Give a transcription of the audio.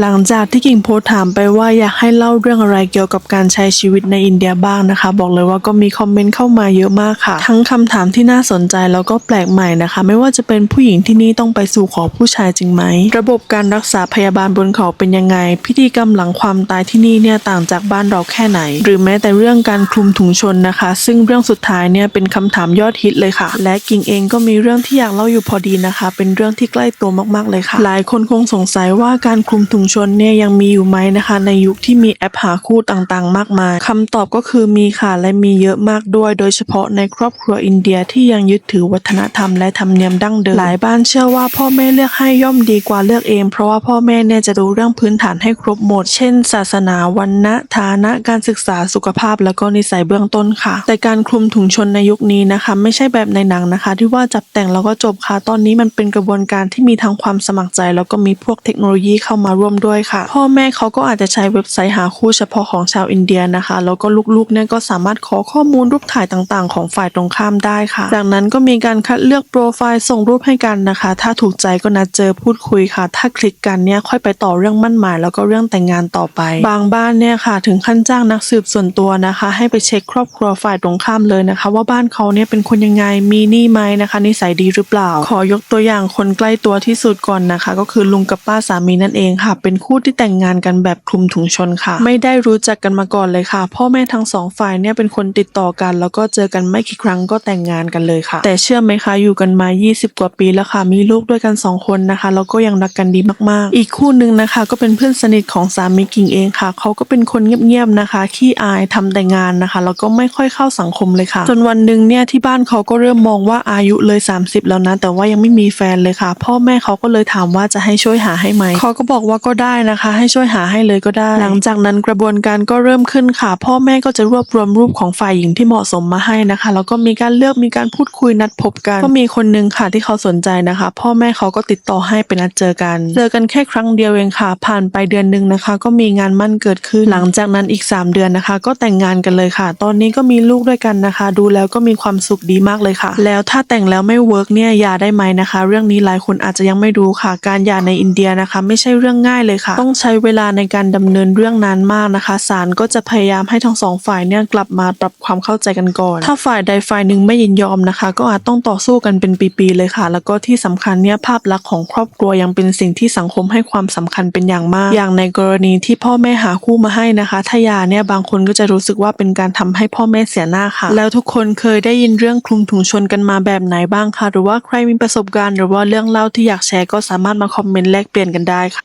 หลังจากที่กิ่งโพสถามไปว่าอยากให้เล่าเรื่องอะไรเกี่ยวกับการใช้ชีวิตในอินเดียบ้างนะคะ บอกเลยว่าก็มีคอมเมนต์เข้ามาเยอะมากค่ะ ทั้งคำถามที่น่าสนใจแล้วก็แปลกใหม่นะคะ ไม่ว่าจะเป็นผู้หญิงที่นี่ต้องไปสู่ขอผู้ชายจริงไหม ระบบการรักษาพยาบาลบนเขาเป็นยังไง พิธีกรรมหลังความตายที่นี่เนี่ยต่างจากบ้านเราแค่ไหน หรือแม้แต่เรื่องการคลุมถุงชนนะคะ ซึ่งเรื่องสุดท้ายเนี่ยเป็นคำถามยอดฮิตเลยค่ะ และกิ่งเองก็มีเรื่องที่อยากเล่าอยู่พอดีนะคะ เป็นเรื่องที่ใกล้ตัวมากๆเลยค่ะ หลายคนคงสงสัยว่าการคลุมถุงชนเนี่ยยังมีอยู่ไหมนะคะ ในยุคที่มีแอปหาคู่ต่างๆ มากมายคำตอบก็คือมีค่ะและมีเยอะมากด้วย โดยเฉพาะในครอบครัวอินเดียที่ยังยึดถือวัฒนธรรมและธรรมเนียมดั้งเดิมหลายบ้านเชื่อว่าพ่อแม่เลือกให้ย่อมดีกว่าเลือกเอง เพราะว่าพ่อแม่เนี่ยจะดูเรื่องพื้นฐานให้ครบหมด เช่น ศาสนาวันนะฐานะการศึกษาสุขภาพแล้วก็นิสัยเบื้องต้นค่ะ แต่การคลุมถุงชนในยุคนี้นะคะ ไม่ใช่แบบในหนังนะคะ ที่ว่าจับแต่งแล้วก็จบค่ะตอนนี้มันเป็นกระบวนการที่มีทั้งความสมัครใจ แล้วก็มีพวกเทคโนโลยีเข้ามาร่วมด้วยค่ะ พ่อแม่เขาก็อาจจะใช้เว็บไซต์หาคู่เฉพาะของชาวอินเดียนะคะ แล้วก็ลูกๆเนี่ยก็สามารถขอข้อมูลรูปถ่ายต่างๆ ของฝ่ายตรงข้ามได้ค่ะ จากนั้นก็มีการคัดเลือกโปรไฟล์ส่งรูปให้กันนะคะ ถ้าถูกใจก็นัดเจอพูดคุยค่ะ ถ้าคลิกกันเนี่ยค่อยไปต่อเรื่องมั่นหมาย แล้วก็เรื่องแต่งงานต่อไป บางบ้านเนี่ยค่ะ ถึงขั้นจ้างนักสืบส่วนตัวนะคะ ให้ไปเช็คครอบครัวฝ่ายตรงข้ามเลยนะคะ ว่าบ้านเขาเนี่ยเป็นคนยังไงมีหนี้ไหมนะคะนิสัยดีหรือเปล่า ขอยกตัวอย่างคนใกล้ตัวที่สุดก่อนนะคะ ก็คือลุงกับป้าสามีนั่นเองค่ะเป็นคู่ที่แต่งงานกันแบบคลุมถุงชนค่ะ ไม่ได้รู้จักกันมาก่อนเลยค่ะ พ่อแม่ทั้งสองฝ่ายเนี่ยเป็นคนติดต่อกัน แล้วก็เจอกันไม่กี่ครั้งก็แต่งงานกันเลยค่ะ แต่เชื่อไหมคะอยู่กันมา 20 กว่าปีแล้วค่ะ มีลูกด้วยกันสองคนนะคะแล้วก็ยังรักกันดีมากๆ อีกคู่หนึ่งนะคะ ก็เป็นเพื่อนสนิทของสามีกิ่งเองค่ะเขาก็เป็นคนเงียบๆนะคะขี้อายทำแต่งานนะคะแล้วก็ไม่ค่อยเข้าสังคมเลยค่ะ จนวันหนึ่งเนี่ยที่บ้านเขาก็เริ่มมองว่าอายุเลย 30 แล้วนะแต่ว่ายังไม่มีแฟนเลยค่ะ พ่อแม่เขาก็เลยถามว่าจะให้ช่วยหาให้ไหมเขาก็บอกว่าก็็ได้นะคะ ให้ช่วยหาให้เลยก็ได้ หลังจากนั้นกระบวนการก็เริ่มขึ้นค่ะ พ่อแม่ก็จะรวบรวมรูปของฝ่ายหญิงที่เหมาะสมมาให้นะคะ แล้วก็มีการเลือกมีการพูดคุยนัดพบกัน ก็มีคนหนึงค่ะที่เขาสนใจนะคะ พ่อแม่เขาก็ติดต่อให้ไปนัดเจอกัน เจอกันแค่ครั้งเดียวเองค่ะ ผ่านไปเดือนหนึ่งนะคะ ก็มีงานมั่นเกิดขึ้น หลังจากนั้นอีก 3 เดือนนะคะ ก็แต่งงานกันเลยค่ะ ตอนนี้ก็มีลูกด้วยกันนะคะ ดูแล้วก็มีความสุขดีมากเลยค่ะ แล้วถ้าแต่งแล้วไม่เวิร์กเนี่ยย่าได้ไหมนะคะ เรื่องนี้หลายคนอาจจะยังไม่รู้ค่ะ การหย่าในอินเดียนะคะ ไม่ใช่เรื่องง่ายเลยค่ะ ต้องใช้เวลาในการดำเนินเรื่องนานมากนะคะศาลก็จะพยายามให้ทั้งสองฝ่ายเนี่ยกลับมาปรับความเข้าใจกันก่อน ถ้าฝ่ายใดฝ่ายหนึ่งไม่ยินยอมนะคะ ก็อาจต้องต่อสู้กันเป็นปีๆเลยค่ะ แล้วก็ที่สำคัญเนี่ยภาพลักษณ์ของครอบครัวยังเป็นสิ่งที่สังคมให้ความสำคัญเป็นอย่างมาก อย่างในกรณีที่พ่อแม่หาคู่มาให้นะคะถ้ายาเนี่ยบางคนก็จะรู้สึกว่าเป็นการทำให้พ่อแม่เสียหน้าค่ะ แล้วทุกคนเคยได้ยินเรื่องคลุมถุงชนกันมาแบบไหนบ้างคะหรือว่าใครมีประสบการณ์ หรือว่าเรื่องเล่าที่อยากแชร์ก็สามารถมาคอมเมนต์แลกเปลี่ยนกันได้ค่ะ